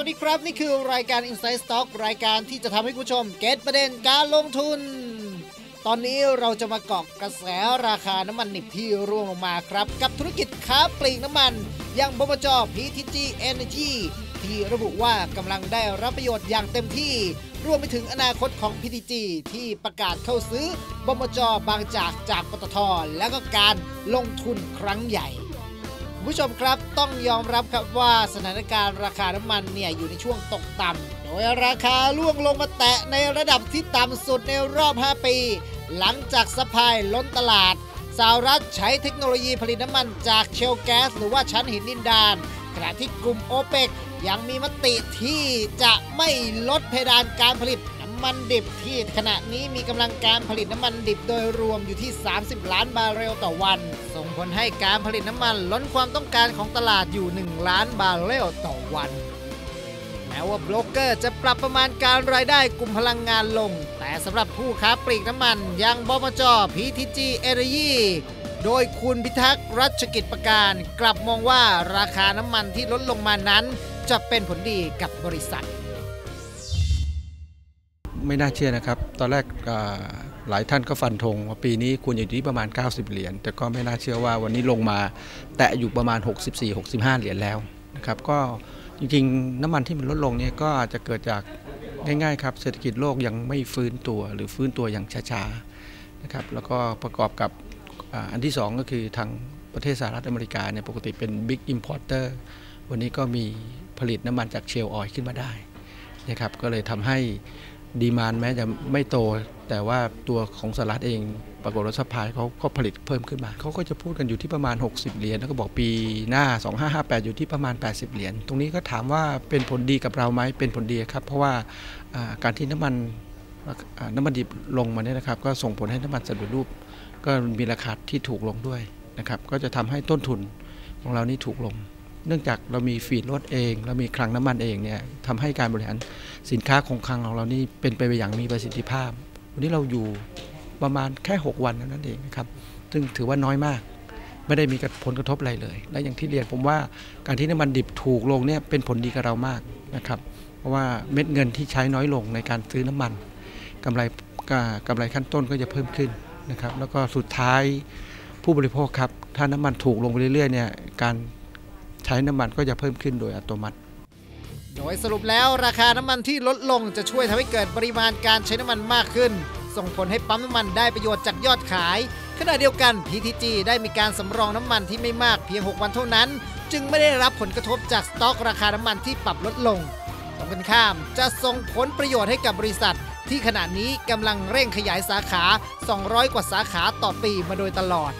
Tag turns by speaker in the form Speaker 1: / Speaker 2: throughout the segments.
Speaker 1: สวัสดีครับ นี่คือรายการ Inside Stock รายการที่จะทำให้ผู้ชม เก็ตประเด็นการลงทุน ตอนนี้เราจะมาเกาะกระแสราคาน้ำมันดิบที่ร่วงลงมาครับ กับธุรกิจค้าปลีกน้ำมัน อย่างบมจ PTG Energy ที่ระบุว่ากำลังได้รับประโยชน์อย่างเต็มที่ รวมไปถึงอนาคตของ PTG ที่ประกาศเข้าซื้อบมจบางจากจากปตทและก็การลงทุนครั้งใหญ่ ผู้ชมครับต้องยอมรับครับว่าสถานการณ์ราคาน้ำมันเนี่ยอยู่ในช่วงตกต่ำโดยราคาล่วงลงมาแตะในระดับที่ต่ำสุดในรอบ 5 ปี หลังจากสปายล้นตลาดสหรัฐใช้เทคโนโลยีผลิตน้ำมันจากเชลแก๊สหรือว่าชั้นหินดินดานขณะที่กลุ่มโอเปกยังมีมติที่จะไม่ลดเพดานการผลิตำมันดิบที่ขณะนี้มีกำลังการผลิตน้ำมันดิบโดยรวมอยู่ที่ 30 ล้านบาร์เรลต่อวัน ส่งผลให้การผลิตน้ำมันล้นความต้องการของตลาดอยู่ 1 ล้านบาร์เรลต่อวันแม้ว่าโบรกเกอร์จะปรับประมาณการรายได้กลุ่มพลังงานลง แต่สำหรับผู้ค้าปลีกน้ำมันอย่างบมจ PTG Energy โดยคุณพิทักษ์รัชกิจประการ กลับมองว่าราคาน้ำมันที่ลดลงมานั้น จะเป็นผลดีกับบริษัท
Speaker 2: ไม่น่าเชื่อนะครับ ตอนแรกหลายท่านก็ฟันธงว่าปีนี้ควรอยู่ที่ประมาณ 90 เหรียญ แต่ก็ไม่น่าเชื่อว่าวันนี้ลงมาแตะอยู่ประมาณ 64-65 เหรียญแล้วนะครับ ก็จริงๆ น้ำมันที่มันลดลงเนี่ยก็อาจจะเกิดจากง่ายๆครับ เศรษฐกิจโลกยังไม่ฟื้นตัวหรือฟื้นตัวอย่างช้าๆนะครับ แล้วก็ประกอบกับอันที่สองก็คือทางประเทศสหรัฐอเมริกาเนี่ยปกติเป็น Big Importer วันนี้ก็มีผลิตน้ำมันจากเชลล์ออยล์ขึ้นมาได้นะครับ ก็เลยทำให้ ดีมานแม้จะไม่โต แต่ว่าตัวของสหรัฐเอง ปรากฏว่าซัพพลายเขาก็ผลิตเพิ่มขึ้นมา เขาก็จะพูดกันอยู่ที่ประมาณ 60 เหรียญแล้วก็บอกปีหน้า 2558 อยู่ที่ประมาณ 80 เหรียญตรงนี้ก็ถามว่าเป็นผลดีกับเราไหมเป็นผลดีครับ เพราะว่าการที่น้ำมันน้ำมันดิบลงมาเนี่ยนะครับ ก็ส่งผลให้น้ำมันสำเร็จรูป ก็มีราคาที่ถูกลงด้วยนะครับ ก็จะทำให้ต้นทุนของเรานี่ถูกลง เนื่องจากเรามีฟีดรถเอง เรามีคลังน้ำมันเองเนี่ยทำให้การบริหารสินค้าคงคลังของเรานี่เป็นไปอย่างมีประสิทธิภาพ วันนี้เราอยู่ประมาณแค่ 6 วันนั้นเองนะครับ ซึ่งถือว่าน้อยมาก ไม่ได้มีผลกระทบอะไรเลย และอย่างที่เรียนผมว่าการที่น้ำมันดิบถูกลงเนี่ยเป็นผลดีกับเรามากนะครับ เพราะว่าเม็ดเงินที่ใช้น้อยลงในการซื้อน้ำมันกำไรกำไรขั้นต้นก็จะเพิ่มขึ้นนะครับ แล้วก็สุดท้ายผู้บริโภคครับ ถ้าน้ำมันถูกลงไปเรื่อยๆเนี่ยการ ใช้น้ำมันก็จะเพิ่มขึ้นโดยอัตโนมัติ
Speaker 1: โดยสรุปแล้วราคาน้ำมันที่ลดลงจะช่วยทำให้เกิดปริมาณการใช้น้ำมันมากขึ้น ส่งผลให้ปั๊มน้ำมันได้ประโยชน์จากยอดขาย ขณะเดียวกัน PTG ได้มีการสำรองน้ำมันที่ไม่มากเพียง 6 วันเท่านั้น จึงไม่ได้รับผลกระทบจากสต็อกราคาน้ำมันที่ปรับลดลงตรงกันข้ามจะส่งผลประโยชน์ให้กับบริษัท ที่ขณะนี้กำลังเร่งขยายสาขา 200 กว่าสาขาต่อปีมาโดยตลอด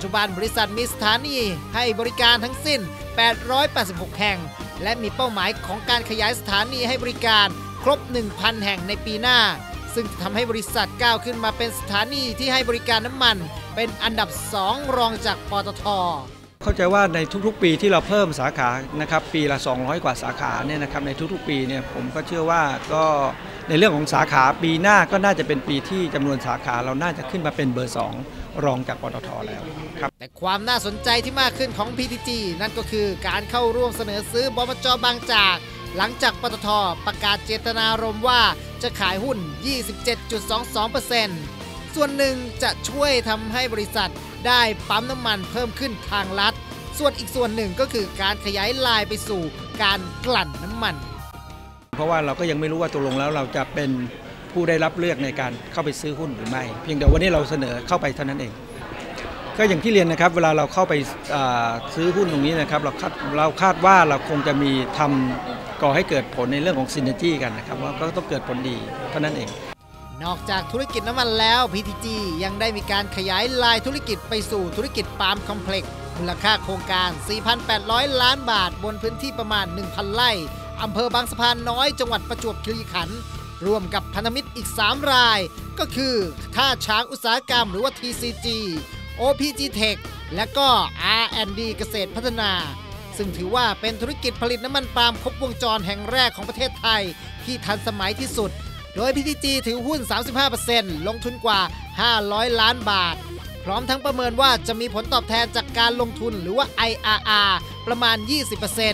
Speaker 1: จจุบันบริษัทมีสถานีให้บริการทั้งสิ้น 886 แห่ง และมีเป้าหมายของการขยายสถานีให้บริการครบ 1,000 แห่งในปีหน้า ซึ่งจะทำให้บริษัทก้าวขึ้นมาเป็นสถานีที่ให้บริการน้ำมัน เป็นอันดับ 2 รองจากปตท
Speaker 2: เข้าใจว่าในทุกๆ ปีที่เราเพิ่มสาขานะครับปีละ 200 กว่าสาขาเนี่ยนะครับในทุกๆ ปีเนี่ยผมก็เชื่อว่าก็ในเรื่องของสาขาปีหน้าก็น่าจะเป็นปีที่จำนวนสาขาเราน่าจะขึ้นมาเป็นเบอร์ 2 รองจากปตทแล้วครับ
Speaker 1: แต่ความน่าสนใจที่มากขึ้นของ PTG นั่นก็คือการเข้าร่วมเสนอซื้อบมจบางจาก หลังจากปตทประกาศเจตนารมณ์ว่าจะขายหุ้น 27.22% ส่วนหนึ่งจะช่วยทำให้บริษัทได้ปั๊มน้ำมันเพิ่มขึ้นทางลัด ส่วนอีกส่วนหนึ่งก็คือการขยายลายไปสู่การกลั่นน้ำมัน
Speaker 2: เพราะว่าเราก็ยังไม่รู้ว่าตกลงแล้วเราจะเป็นผู้ได้รับเลือกในการเข้าไปซื้อหุ้นหรือไม่ เพียงแต่วันนี้เราเสนอเข้าไปเท่านั้นเอง ก็อย่างที่เรียนนะครับเวลาเราเข้าไปาซื้อหุ้นตรงนี้นะครับเราคาดเราคาดว่าเราคงจะมีทำก่อให้เกิดผลในเรื่องของซินเนจี้กันนะครับว่าก็ต้องเกิดผลดีเท่านั้นเอง
Speaker 1: นอกจากธุรกิจน้ำมันแล้ว PTG ยังได้มีการขยายลายธุรกิจไปสู่ธุรกิจปาล์มคอมเพล็กซ์มูลค่าโครงการ 4,800 ล้านบาท บนพื้นที่ประมาณ 1,000 ไร่อำเภอบางสะพานน้อยจังหวัดประจวบคีรีขันธ์ร่วมกับพันธมิตรอีก 3 ราย ก็คือท่าช้างอุตสาหกรรมหรือว่า TCG OPG Tech และก็ R&D เกษตรพัฒนา ซึ่งถือว่าเป็นธุรกิจผลิตน้ำมันปาล์มครบวงจรแห่งแรกของประเทศไทย ที่ทันสมัยที่สุด โดย PTG ถือหุ้น 35%ลงทุนกว่า 500 ล้านบาท พร้อมทั้งประเมินว่าจะมีผลตอบแทนจากการลงทุนหรือว่า IRR ประมาณ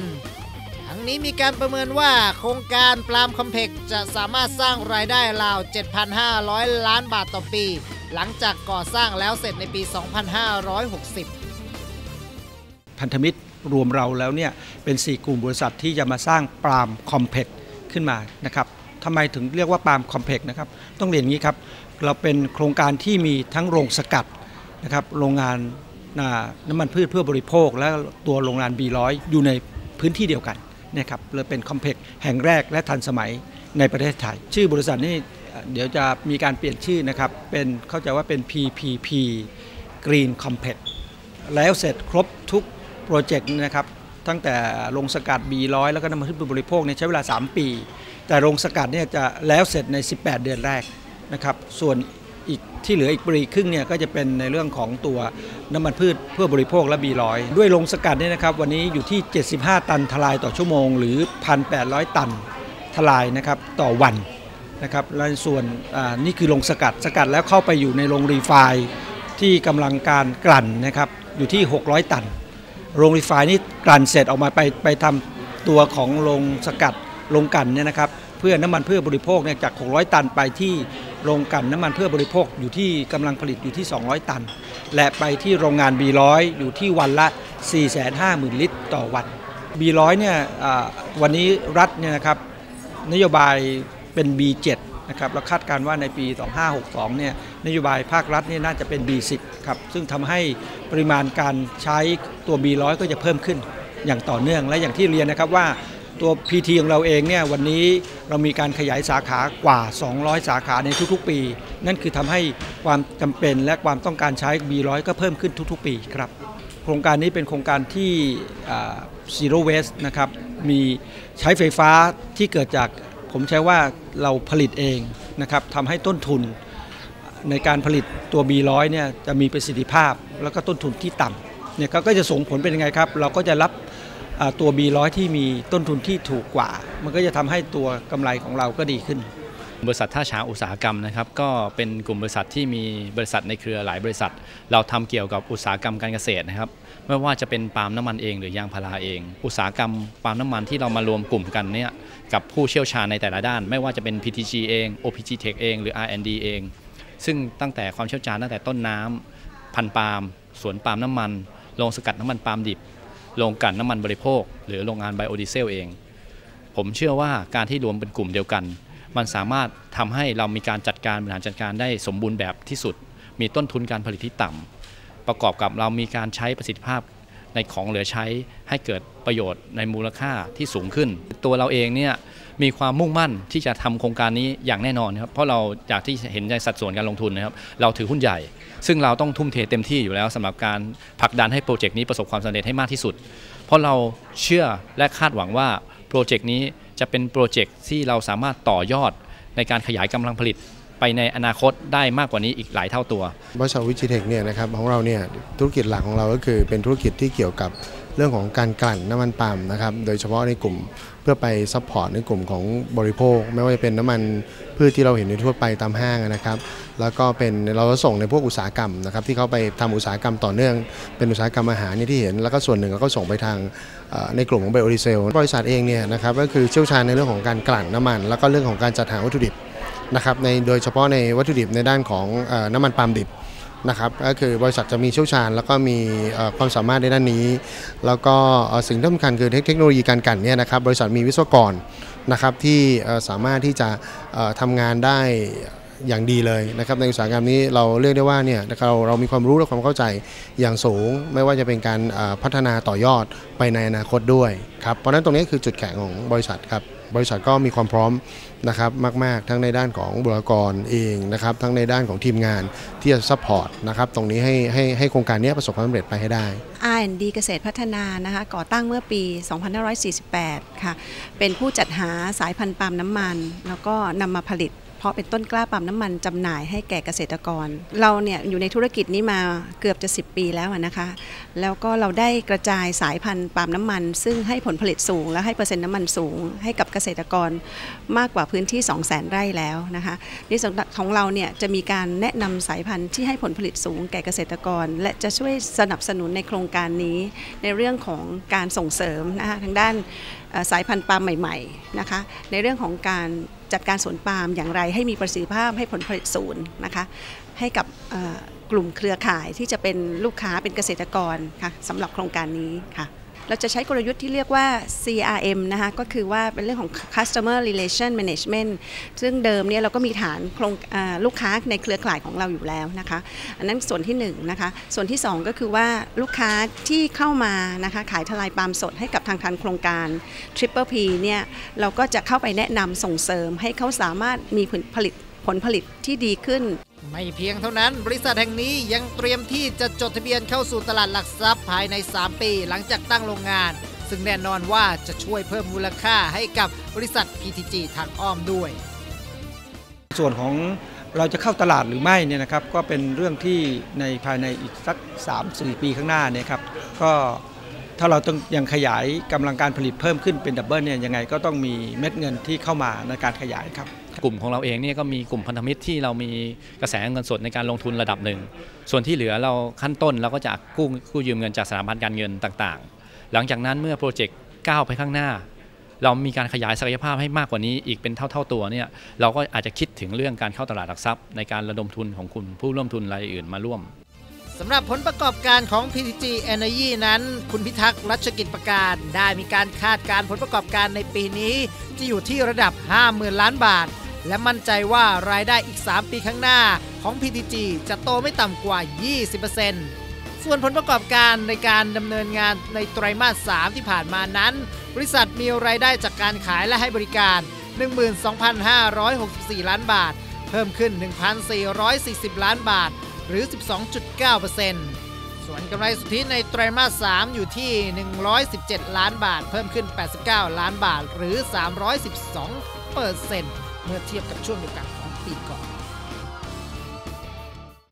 Speaker 1: 20%ทั้งนี้มีการประเมินว่าโครงการปลามคอมเพกจะสามารถสร้างรายได้ราว 7,500 ล้านบาทต่อปี หลังจากก่อสร้างแล้วเสร็จในปี 2560
Speaker 2: พันธมิตรรวมเราแล้วเนี่ยเป็น 4 กลุ่มบริษัทที่จะมาสร้างปาล์มคอมเพกขึ้นมานะครับ ทำไมถึงเรียกว่าปาล์มคอมเพล็กซ์นะครับ ต้องเรียนอย่างนี้ครับ เราเป็นโครงการที่มีทั้งโรงสกัดนะครับ โรงงานน้ำมันพืชเพื่อบริโภค และตัวโรงงาน B100 อยู่ในพื้นที่เดียวกันนะครับเลยเป็นคอมเพล็กซ์แห่งแรกและทันสมัยในประเทศไทย ชื่อบริษัทนี่เดี๋ยวจะมีการเปลี่ยนชื่อนะครับ เป็นเข้าใจว่าเป็น PPP Green Complex แล้วเสร็จครบทุกโปรเจกต์นะครับ ตั้งแต่โรงสกัด B100 แล้วก็น้ำมันพืชบริโภคเนี่ยใช้เวลา 3 ปี แต่โรงสกัดเนี่ยจะแล้วเสร็จใน 18 เดือนแรกนะครับ ส่วนอีกที่เหลืออีกปีครึ่งเนี่ยก็จะเป็นในเรื่องของตัวน้ำมันพืชเพื่อบริโภคและ B100 ด้วยโรงสกัดเนี่ยนะครับ วันนี้อยู่ที่ 75 ตันทลายต่อชั่วโมง หรือ 1,800 ตันทลายนะครับต่อวันนะครับและส่วนนี่คือโรงสกัดสกัดแล้วเข้าไปอยู่ในโรงรีไฟที่กำลังการกลั่นนะครับอยู่ที่ 600 ตัน โรงรีไฟน์นี่กลั่นเสร็จออกมาไปไปทำตัวของโรงสกัด โรงกันเนี่ยนะครับเพื่อน้ำมันเพื่อบริโภคเนี่ยจาก 600 ตันไปที่โรงกันน้ำมันเพื่อบริโภคอยู่ที่กำลังผลิตอยู่ที่ 200 ตัน และไปที่โรงงาน B100 อยู่ที่วันละ 450,000 ลิตรต่อวัน B100 เนี่ยวันนี้รัฐเนี่ยนะครับนโยบายเป็น B7 นะครับเราคาดการณ์ว่าในปี 2562 เนี่ยนโยบายภาครัฐนี่น่าจะเป็น B10 ครับซึ่งทำให้ปริมาณการใช้ตัว B100 ก็จะเพิ่มขึ้นอย่างต่อเนื่องและอย่างที่เรียนนะครับว่า ตัว PT ของเราเองเนี่ยวันนี้เรามีการขยายสาขากว่า 200 สาขาในทุกๆ ปี นั่นคือทำให้ความจำเป็นและความต้องการใช้ B100 ก็เพิ่มขึ้นทุกๆ ปีครับ โครงการนี้เป็นโครงการที่ zero waste นะครับมีใช้ไฟฟ้าที่เกิดจากผมใช้ว่าเราผลิตเองนะครับทำให้ต้นทุนในการผลิตตัว B100 เนี่ยจะมีประสิทธิภาพ แล้วก็ต้นทุนที่ต่ำเนี่ยก็จะส่งผลเป็นยังไงครับ เราก็จะรับ ตัว B100 ที่มีต้นทุนที่ถูกกว่า มันก็จะทำให้ตัวกำไรของเราก็ดีขึ้น
Speaker 3: บริษัทท่าช้างอุตสาหกรรมนะครับก็เป็นกลุ่มบริษัทที่มีบริษัทในเครือหลายบริษัท เราทำเกี่ยวกับอุตสาหกรรมการเกษตรนะครับไม่ว่าจะเป็นปาล์มน้ำมันเองหรือยางพาราเอง อุตสาหกรรมปาล์มน้ำมันที่เรามารวมกลุ่มกันเนี่ยกับผู้เชี่ยวชาญในแต่ละด้าน ไม่ว่าจะเป็น PTG เอง OPG Tech เองหรือ R&D เอง ซึ่งตั้งแต่ความเชี่ยวชาญตั้งแต่ต้นน้ำพันปาล์มสวนปาล์มน้ำมันโรงสกัดน้ำมันปาล์มดิบ โรงกลั่นน้ำมันบริโภค หรือโรงงานไบโอดีเซลเอง ผมเชื่อว่าการที่รวมเป็นกลุ่มเดียวกัน มันสามารถทำให้เรามีการจัดการบริหารจัดการได้สมบูรณ์แบบที่สุด มีต้นทุนการผลิตที่ต่ำประกอบกับเรามีการใช้ประสิทธิภาพในของเหลือใช้ให้เกิดประโยชน์ในมูลค่าที่สูงขึ้น ตัวเราเองเนี่ยมีความมุ่งมั่นที่จะทำโครงการนี้อย่างแน่นอนครับเพราะเราอยากที่เห็นในสัดส่วนการลงทุนนะครับ เราถือหุ้นใหญ่ ซึ่งเราต้องทุ่มเทเต็มที่อยู่แล้วสำหรับการผลักดันให้โปรเจกต์นี้ประสบความสำเร็จให้มากที่สุด เพราะเราเชื่อและคาดหวังว่าโปรเจกต์นี้จะเป็นโปรเจกต์ที่เราสามารถต่อยอดในการขยายกำลังผลิตไปในอนาคตได้มากกว่านี้อีกหลายเท่าตัว
Speaker 4: บริษัทวิจิเทคเนี่ยนะครับของเราเนี่ยธุรกิจหลักของเราก็คือเป็นธุรกิจที่เกี่ยวกับ เรื่องของการกลั่นน้ำมันปาล์มนะครับ โดยเฉพาะในกลุ่มเพื่อไปซัพพอร์ตในกลุ่มของบริโภค ไม่ว่าจะเป็นน้ำมันพืชที่เราเห็นในทั่วไปตามห้างนะครับ แล้วก็เป็นเราส่งในพวกอุตสาหกรรมนะครับที่เขาไปทำอุตสาหกรรมต่อเนื่อง เป็นอุตสาหกรรมอาหารเนี่ยที่เห็น แล้วก็ส่วนหนึ่งเราก็ส่งไปทางในกลุ่มของไบโอดีเซลบริษัทเองเนี่ยนะครับก็คือเชี่ยวชาญในเรื่องของการกลั่นน้ำมัน แล้วก็เรื่องของการจัดหาวัตถุดิบนะครับในโดยเฉพาะในวัตถุดิบในด้านของน้ำมันปาล์มดิบ นะครับก็คือบริษัทจะมีเชี่ยวชาญ แล้วก็มีความสามารถในด้านนี้ แล้วก็สิ่งที่สำคัญคือเทคโนโลยีการกันเนี่ยนะครับบริษัทมีวิศวกรนะครับที่สามารถที่จะเอ่อทำงานได้ อย่างดีเลยนะครับในอุตสาหกรรมนี้เราเรียกได้ว่าเนี่ยเราเรามีความรู้และความเข้าใจอย่างสูง ไม่ว่าจะเป็นการพัฒนาต่อยอดไปในอนาคตด้วยครับเพราะนั้นตรงนี้คือจุดแข็งของบริษัทครับบริษัทก็มีความพร้อมนะครับมาก ๆ ทั้งในด้านของบุคลากรเองนะครับทั้งในด้านของทีมงานที่จะซัพพอร์ตนะครับตรงนี้ให้ให้ให้โครงการนี้ประสบความสำเร็จไปให้ได้
Speaker 5: R&D เกษตรพัฒนานะคะก่อตั้งเมื่อปี 2548 ค่ะ เป็นผู้จัดหาสายพันธุ์ปาล์มน้ำมัน แล้วก็นำมาผลิตาะเป็นต้นกล้าปาล์มน้ำมันจำหน่ายให้แก่เกษตรกร เราเนี่ยอยู่ในธุรกิจนี้มาเกือบจะ 10 ปีแล้วนะคะ แล้วก็เราได้กระจายสายพันธุ์ปาล์มน้ำมัน ซึ่งให้ผลผลิตสูง และให้เปอร์เซ็นต์น้ำมันสูง ให้กับเกษตรกรมากกว่าพื้นที่ 2 0 0 0 0 0 ไร่แล้วนะคะในส่วนของเราเนี่ยจะมีการแนะนำสายพันธุ์ที่ให้ผลผลิตสูงแก่เกษตรกร และจะช่วยสนับสนุนในโครงการนี้ ในเรื่องของการส่งเสริมนะคะทางด้านสายพันธุ์ปาล์มใหม่ๆนะคะในเรื่องของการ จัดการสวนปาล์มอย่างไรให้มีประสิทธิภาพให้ผลผลิตศูนย์นะคะให้กับกลุ่มเครือข่ายที่จะเป็นลูกค้าเป็นเกษตรกรค่ะสำหรับโครงการนี้ค่ะ เราจะใช้กลยุทธ์ที่เรียกว่า CRM นะคะก็คือว่าเป็นเรื่องของ Customer Relation Management ซึ่งเดิมเนี่ยเราก็มีฐานโครงลูกค้าในเครือข่ายของเราอยู่แล้วนะคะอันนั้นส่วนที่1นงนะคะส่วนที่ 2 ก็คือว่าลูกค้าที่เข้ามานะคะขายทลายปาล์มสดให้กับทางทันโครงการ Triple P เนี่ยเราก็จะเข้าไปแนะนำส่งเสริมให้เขาสามารถมีผลผลิตผลผลิตที่ดีขึ้น
Speaker 1: ไม่เพียงเท่านั้น บริษัทแห่งนี้ยังเตรียมที่จะจดทะเบียนเข้าสู่ตลาดหลักทรัพย์ภายใน 3 ปี หลังจากตั้งโรงงาน ซึ่งแน่นอนว่าจะช่วยเพิ่มมูลค่าให้กับบริษัท PTG ทางอ้อมด้วย
Speaker 2: ส่วนของเราจะเข้าตลาดหรือไม่เนี่ยนะครับก็เป็นเรื่องที่ในภายในอีกสัก 3-4 ปีข้างหน้าเนี่ยครับก็ถ้าเราต้องยังขยายกำลังการผลิตเพิ่มขึ้นเป็นดับเบิลเนี่ยยังไงก็ต้องมีเม็ดเงินที่เข้ามาในการขยายครับ
Speaker 3: กลุ่มของเราเองเนี่ยก็มีกลุ่มพันธมิตรที่เรามีกระแสเงินสดในการลงทุนระดับหนึ่ง ส่วนที่เหลือเราขั้นต้นเราก็จะกู้กู้ยืมเงินจากสถาบันการเงินต่างๆ หลังจากนั้นเมื่อโปรเจกต์ก้าวไปข้างหน้า เรามีการขยายศักยภาพให้มากกว่านี้อีกเป็นเท่า ๆตัวเนี่ยเราก็อาจจะคิดถึงเรื่องการเข้าตลาดหลักทรัพย์ ในการระดมทุนของคุณผู้ร่วมทุนรายอื่นมาร่วม
Speaker 1: สำหรับผลประกอบการของ PTG Energy นั้น คุณพิทักษ์รัชกิจประการ ได้มีการคาดการผลประกอบการในปีนี้ จะอยู่ที่ระดับ 50,000 ล้านบาท และมั่นใจว่ารายได้อีก 3 ปีข้างหน้าของ PTG จะโตไม่ต่ำกว่า 20%ส่วนผลประกอบการในการดำเนินงานในไตรมาส 3 ที่ผ่านมานั้น บริษัทมีรายได้จากการขายและให้บริการ 12,564 ล้านบาท เพิ่มขึ้น 1,440 ล้านบาท หรือ 12.9%ส่วนกำไรสุทธิในไตรมาส 3 อยู่ที่ 117 ล้านบาท เพิ่มขึ้น 89 ล้านบาท หรือ 312เปอร์เซ็นต์ เมื่อเทียบกับช่วงเดียวกันของปีก่อน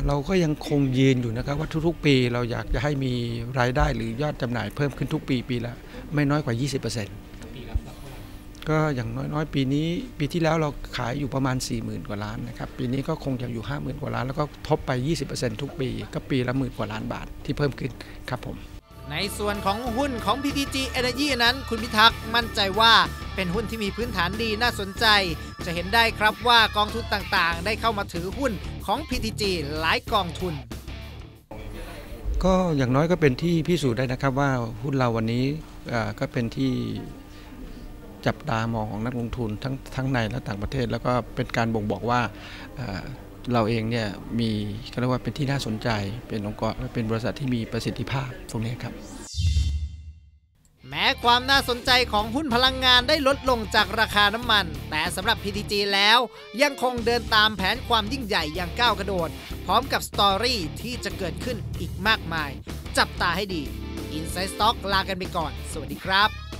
Speaker 2: เราก็ยังคงยืนอยู่นะครับว่าทุกๆ ปีเราอยากจะให้มีรายได้หรือยอดจำหน่ายเพิ่มขึ้นทุกปีปีละไม่น้อยกว่า 20%ก็อย่างน้อยๆ ปีนี้ปีที่แล้วเราขายอยู่ประมาณ 40,000 กว่าล้านนะครับปีนี้ก็คงจะอยู่ 50,000 กว่าล้าน แล้วก็ทบไป 20%ทุกปี ก็ปีละหมื่นกว่าล้านบาทที่เพิ่มขึ้นครับผม
Speaker 1: ในส่วนของหุ้นของ PTG Energy นั้นคุณพิทักษ์มั่นใจว่าเป็นหุ้นที่มีพื้นฐานดีน่าสนใจ จะเห็นได้ครับว่ากองทุนต่างๆ ได้เข้ามาถือหุ้นของ PTG หลายกองทุน
Speaker 2: ก็อย่างน้อยก็เป็นที่พิสูจน์ได้นะครับว่าหุ้นเราวันนี้ก็เป็นที่จับตามองของนักลงทุนทั้งทั้งในและต่างประเทศ แล้วก็เป็นการบ่งบอกว่า เราเองเนี่ยมีก็เรียกว่าเป็นที่น่าสนใจ เป็นองค์กรเป็นบริษัทที่มีประสิทธิภาพตรงนี้ครับ
Speaker 1: แม้ความน่าสนใจของหุ้นพลังงานได้ลดลงจากราคาน้ำมัน แต่สำหรับ PTG แล้วยังคงเดินตามแผนความยิ่งใหญ่อย่างก้าวกระโดด พร้อมกับสตอรี่ที่จะเกิดขึ้นอีกมากมาย จับตาให้ดี Inside Stock ลากันไปก่อน สวัสดีครับ